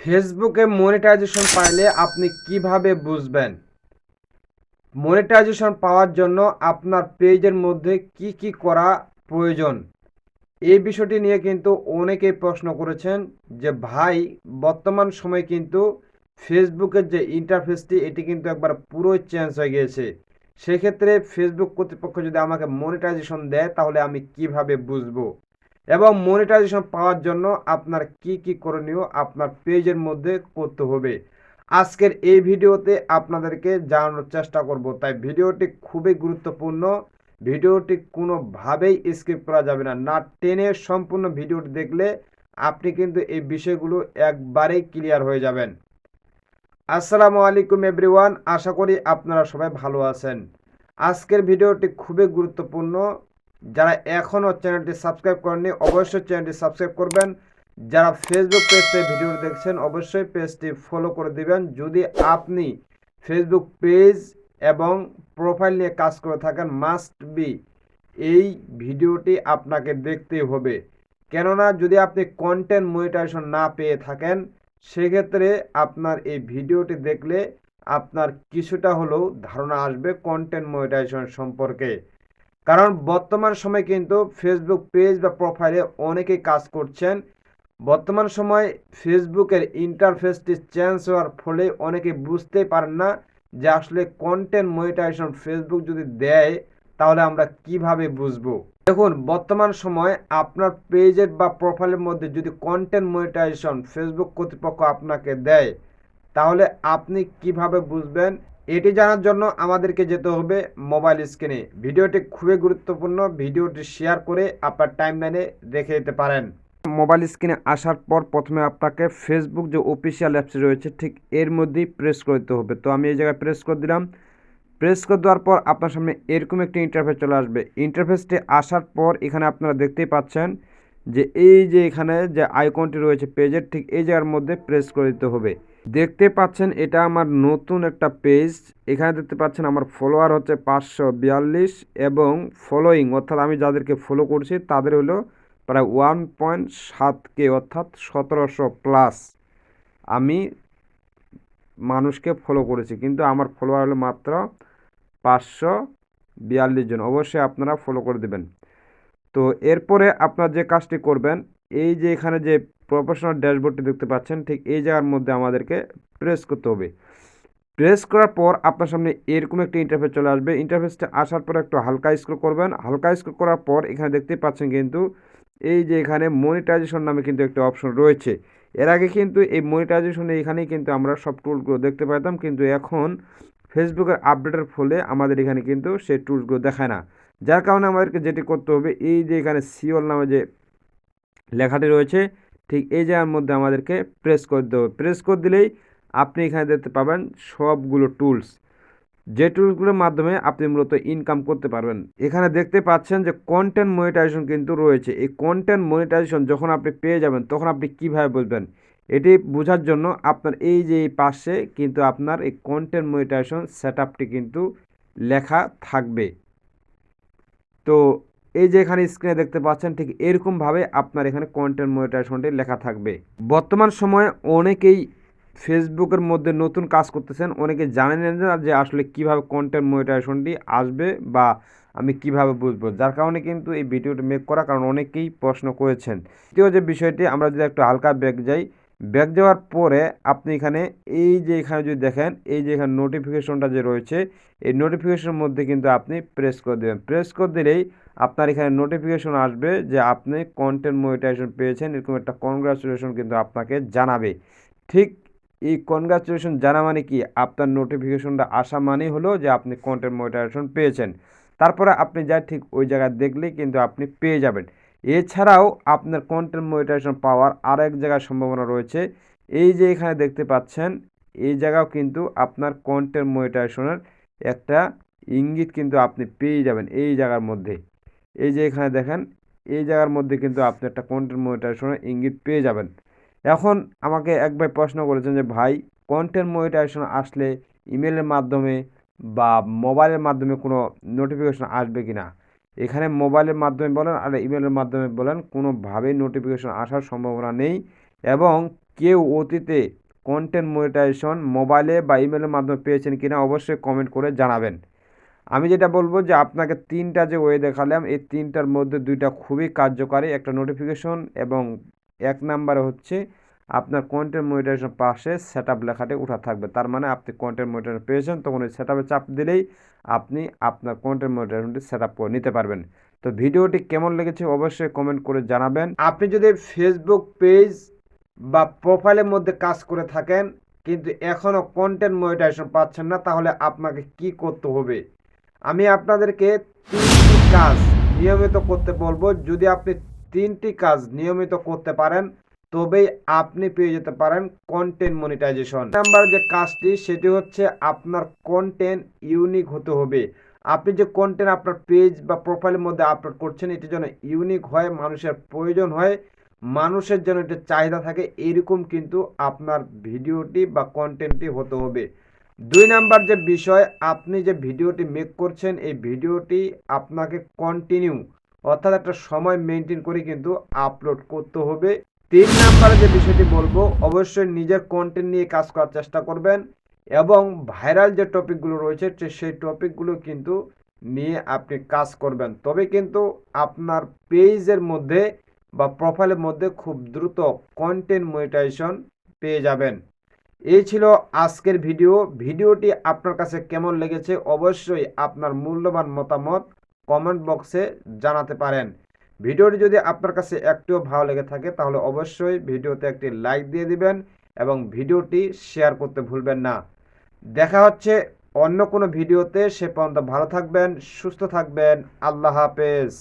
ফেসবুকে মনিটাইজেশন পাইলে আপনি কীভাবে বুঝবেন? মনিটাইজেশন পাওয়ার জন্য আপনার পেজের মধ্যে কি কি করা প্রয়োজন? এই বিষয়টি নিয়ে কিন্তু অনেকেই প্রশ্ন করেছেন যে, ভাই, বর্তমান সময়ে কিন্তু ফেসবুকের যে ইন্টারফেসটি এটি কিন্তু একবার পুরোই চেঞ্জ হয়ে গিয়েছে। সেক্ষেত্রে ফেসবুক কর্তৃপক্ষ যদি আমাকে মনিটাইজেশন দেয়, তাহলে আমি কীভাবে বুঝব? এবং মনিটাইজেশন পাওয়ার জন্য আপনার কি কি করণীয় আপনার পেজের মধ্যে করতে হবে। আজকের এই ভিডিওতে আপনাদেরকে জানানোর চেষ্টা করব, তাই ভিডিওটি খুবই গুরুত্বপূর্ণ। ভিডিওটি কোনোভাবেই স্কিপ করা যাবে না না টেনে সম্পূর্ণ ভিডিওটি দেখলে আপনি কিন্তু এই বিষয়গুলো একবারেই ক্লিয়ার হয়ে যাবেন। আসসালামু আলাইকুম এভরিওয়ান আশা করি আপনারা সবাই ভালো আছেন। আজকের ভিডিওটি খুবই গুরুত্বপূর্ণ যারা এখনও চ্যানেলটি সাবস্ক্রাইব করেননি, অবশ্যই চ্যানেলটি সাবস্ক্রাইব করবেন। যারা ফেসবুক পেজ ভিডিও দেখছেন, অবশ্যই পেজটি ফলো করে দিবেন। যদি আপনি ফেসবুক পেজ এবং প্রোফাইল নিয়ে কাজ করে থাকেন মাস্ট বি এই ভিডিওটি আপনাকে দেখতেই হবে। কেননা, যদি আপনি কন্টেন্ট মনিটাইজেশন না পেয়ে থাকেন, সেক্ষেত্রে আপনার এই ভিডিওটি দেখলে আপনার কিছুটা হলেও ধারণা আসবে কন্টেন্ট মনিটাইজেশন সম্পর্কে। কারণ বর্তমান সময় কিন্তু ফেসবুক পেজ বা প্রোফাইলে অনেকেই কাজ করছেন। বর্তমান সময় ফেসবুকের ইন্টারফেসটি চেঞ্জ হওয়ার ফলে অনেকে বুঝতেই পারেন না যে আসলে কন্টেন্ট মনিটাইজেশন ফেসবুক যদি দেয়, তাহলে আমরা কীভাবে বুঝব? দেখুন, বর্তমান সময় আপনার পেজের বা প্রোফাইলের মধ্যে যদি কন্টেন্ট মনিটাইজেশন ফেসবুক কর্তৃপক্ষ আপনাকে দেয়, তাহলে আপনি কীভাবে বুঝবেন? এটি জানার জন্য আমাদেরকে যেতে হবে মোবাইল স্ক্রিনে ভিডিওটি খুবই গুরুত্বপূর্ণ, ভিডিওটি শেয়ার করে আপনার টাইমলাইনে রেখে দিতে পারেন। মোবাইল স্ক্রিনে আসার পর প্রথমে আপনাকে ফেসবুক যে অফিসিয়াল অ্যাপস রয়েছে, ঠিক এর মধ্যেই প্রেস করে দিতে হবে। তো আমি এই জায়গায় প্রেস করে দিলাম। প্রেস করে দেওয়ার পর আপনার সামনে এরকম একটি ইন্টারফেস চলে আসবে। ইন্টারফেসটি আসার পর এখানে আপনারা দেখতেই পাচ্ছেন যে এই যে এখানে যে আইকনটি রয়েছে, পেজের ঠিক এই জায়গার মধ্যে প্রেস করে দিতে হবে। দেখতে পাচ্ছেন এটা আমার নতুন একটা পেজ এখানে দেখতে পাচ্ছেন আমার ফলোয়ার হচ্ছে পাঁচশো বিয়াল্লিশ এবং ফলোয়িং অর্থাৎ আমি যাদেরকে ফলো করছি, তাদের হলো প্রায় ওয়ান পয়েন্ট সাত কে অর্থাৎ সতেরোশো প্লাস আমি মানুষকে ফলো করেছি। কিন্তু আমার ফলোয়ার হলো মাত্র পাঁচশো বিয়াল্লিশ জন। অবশ্যই আপনারা ফলো করে দেবেন। তো এরপরে আপনার যে কাজটি করবেন, এই যে এখানে যে প্রফেশনাল ড্যাশবোর্ডটি দেখতে পাচ্ছেন, ঠিক এই জায়গার মধ্যে আমাদেরকে প্রেস করতে হবে। প্রেস করার পর আপনার সামনে এরকম একটি ইন্টারফেস চলে আসবে। ইন্টারফেসটা আসার পর একটু হালকা স্ক্রল করবেন। হালকা স্ক্রল করার পর এখানে দেখতে পাচ্ছেন কিন্তু এই যে এখানে মনিটাইজেশন নামে কিন্তু একটা অপশন রয়েছে। এর আগে কিন্তু এই মনিটাইজেশনে এখানেই কিন্তু আমরা সব টুলগুলো দেখতে পাইতাম, কিন্তু এখন ফেসবুকের আপডেটের ফলে আমাদের এখানে কিন্তু সেই টুলসগুলো দেখায় না। যার কারণে আমাদেরকে যেটি করতে হবে, এই যে এখানে সিওল নামে যে লেখাটি রয়েছে, ঠিক এই জায়গার মধ্যে আমাদেরকে প্রেস করে দিতে হবে। প্রেস করে দিলেই আপনি এখানে দেখতে পাবেন সবগুলো টুলস যে টুলসগুলোর মাধ্যমে আপনি মূলত ইনকাম করতে পারবেন। এখানে দেখতে পাচ্ছেন যে কন্টেন্ট মনিটাইজেশন কিন্তু রয়েছে। এই কন্টেন্ট মনিটাইজেশন যখন আপনি পেয়ে যাবেন, তখন আপনি কীভাবে বুঝবেন? এটি বোঝার জন্য আপনার এই যে পাশে কিন্তু আপনার এই কন্টেন্ট মনিটাইজেশন সেট কিন্তু লেখা থাকবে। তো এই যে এখানে স্ক্রিনে দেখতে পাচ্ছেন, ঠিক এরকমভাবে আপনার এখানে কন্টেন্ট মনিটাইজেশনটি লেখা থাকবে। বর্তমান সময়ে অনেকেই ফেসবুকের মধ্যে নতুন কাজ করতেছেন, অনেকে জানেন না যে আসলে কীভাবে কন্টেন্ট মনিটাইজেশনটি আসবে বা আমি কীভাবে বুঝব। যার কারণে কিন্তু এই ভিডিওটি মেক করা, কারণ অনেকেই প্রশ্ন করেছেন। দ্বিতীয় যে বিষয়টি, আমরা যদি একটু হালকা ব্যাক যাই ব্যাক যাওয়ার পরে আপনি এখানে এই যে এখানে যদি দেখেন, এই যে এখানে নোটিফিকেশনটা যে রয়েছে, এই নোটিফিকেশনের মধ্যে কিন্তু আপনি প্রেস করে দেবেন। প্রেস করে দিলেই আপনার এখানে নোটিফিকেশন আসবে যে আপনি কন্টেন্ট মনিটাইজেশন পেয়েছেন, এরকম একটা কনগ্রাচুলেশন কিন্তু আপনাকে জানাবে। ঠিক এই কনগ্রাচুলেশন জানা মানে কি? আপনার নোটিফিকেশনটা আসা মানেই হলো যে আপনি কন্টেন্ট মনিটাইজেশন পেয়েছেন। তারপরে আপনি যা ঠিক ওই জায়গায় দেখলেই কিন্তু আপনি পেয়ে যাবেন। এছাড়াও আপনার কন্টেন্ট মনিটাইজেশন পাওয়ার আরও এক জায়গায় সম্ভাবনা রয়েছে। এই যে এখানে দেখতে পাচ্ছেন, এই জায়গাও কিন্তু আপনার কন্টেন্ট মনিটাইজেশনের একটা ইঙ্গিত কিন্তু আপনি পেয়ে যাবেন এই জায়গার মধ্যে। এই যে এখানে দেখেন, এই জায়গার মধ্যে কিন্তু আপনি একটা কন্টেন্ট মনিটাইজেশনের ইঙ্গিত পেয়ে যাবেন। এখন আমাকে একবার প্রশ্ন করেছেন যে, ভাই কন্টেন্ট মনিটাইজেশন আসলে ইমেলের মাধ্যমে বা মোবাইলের মাধ্যমে কোনো নোটিফিকেশন আসবে কি না এখানে মোবাইলের মাধ্যমে বলেন আর ইমেলের মাধ্যমে বলেন, কোনোভাবেই নোটিফিকেশন আসার সম্ভাবনা নেই এবং কেউ অতীতে কন্টেন্ট মনিটাইজেশন মোবাইলে বা ইমেলের মাধ্যমে পেয়েছেন কিনা অবশ্যই কমেন্ট করে জানাবেন। আমি যেটা বলব যে আপনাকে তিনটা যে ওয়ে দেখালাম, এই তিনটার মধ্যে দুইটা খুবই কার্যকারী। একটা নোটিফিকেশন এবং এক নাম্বারে হচ্ছে আপনার কন্টেন্ট মনিটাইজেশন পাশে সেট আপ লেখাটি উঠা থাকবে। তার মানে আপনি কন্টেন্ট মনিটাইজেশন পেয়েছেন, তখন ওই সেট চাপ দিলেই আপনি আপনার কন্টেন্ট মনিটাইজেশনটি সেট আপ করে নিতে পারবেন। তো ভিডিওটি কেমন লেগেছে অবশ্যই কমেন্ট করে জানাবেন। আপনি যদি ফেসবুক পেজ বা প্রোফাইলের মধ্যে কাজ করে থাকেন, কিন্তু এখনও কন্টেন্ট মনিটাইজেশন পাচ্ছেন না, তাহলে আপনাকে কি করতে হবে? আমি আপনাদেরকে তিনটি কাজ নিয়মিত করতে বলব। যদি আপনি তিনটি কাজ নিয়মিত করতে পারেন তবেই আপনি পেয়ে যেতে পারেন কন্টেন্ট মনিটাইজেশন নাম্বার যে কাজটি, সেটি হচ্ছে আপনার কন্টেন্ট ইউনিক হতে হবে। আপনি যে কন্টেন্ট আপনার পেজ বা প্রোফাইলের মধ্যে আপলোড করছেন, এটি যেন ইউনিক হয়, মানুষের প্রয়োজন হয়, মানুষের জন্য এটা চাহিদা থাকে, এরকম কিন্তু আপনার ভিডিওটি বা কন্টেন্টটি হতে হবে। দুই নাম্বার যে বিষয়, আপনি যে ভিডিওটি মেক করছেন, এই ভিডিওটি আপনাকে কন্টিনিউ অর্থাৎ একটা সময় মেনটেন করে কিন্তু আপলোড করতে হবে। তিন নাম্বারে যে বিষয়টি বলব, অবশ্যই নিজের কন্টেন্ট নিয়ে কাজ করার চেষ্টা করবেন এবং ভাইরাল যে টপিকগুলো রয়েছে সেই টপিকগুলো কিন্তু নিয়ে আপনি কাজ করবেন। তবে কিন্তু আপনার পেজের মধ্যে বা প্রোফাইলের মধ্যে খুব দ্রুত কন্টেন্ট মনিটাইজেশন পেয়ে যাবেন। এই ছিল আজকের ভিডিও ভিডিওটি আপনার কাছে কেমন লেগেছে, অবশ্যই আপনার মূল্যবান মতামত কমেন্ট বক্সে জানাতে পারেন। ভিডিওটি যদি আপনার কাছে একটুও ভালো লেগে থাকে, তাহলে অবশ্যই ভিডিওতে একটি লাইক দিয়ে দিবেন এবং ভিডিওটি শেয়ার করতে ভুলবেন না। দেখা হচ্ছে অন্য কোনো ভিডিওতে, সে পর্যন্ত ভালো থাকবেন, সুস্থ থাকবেন, আল্লাহ হাফেজ।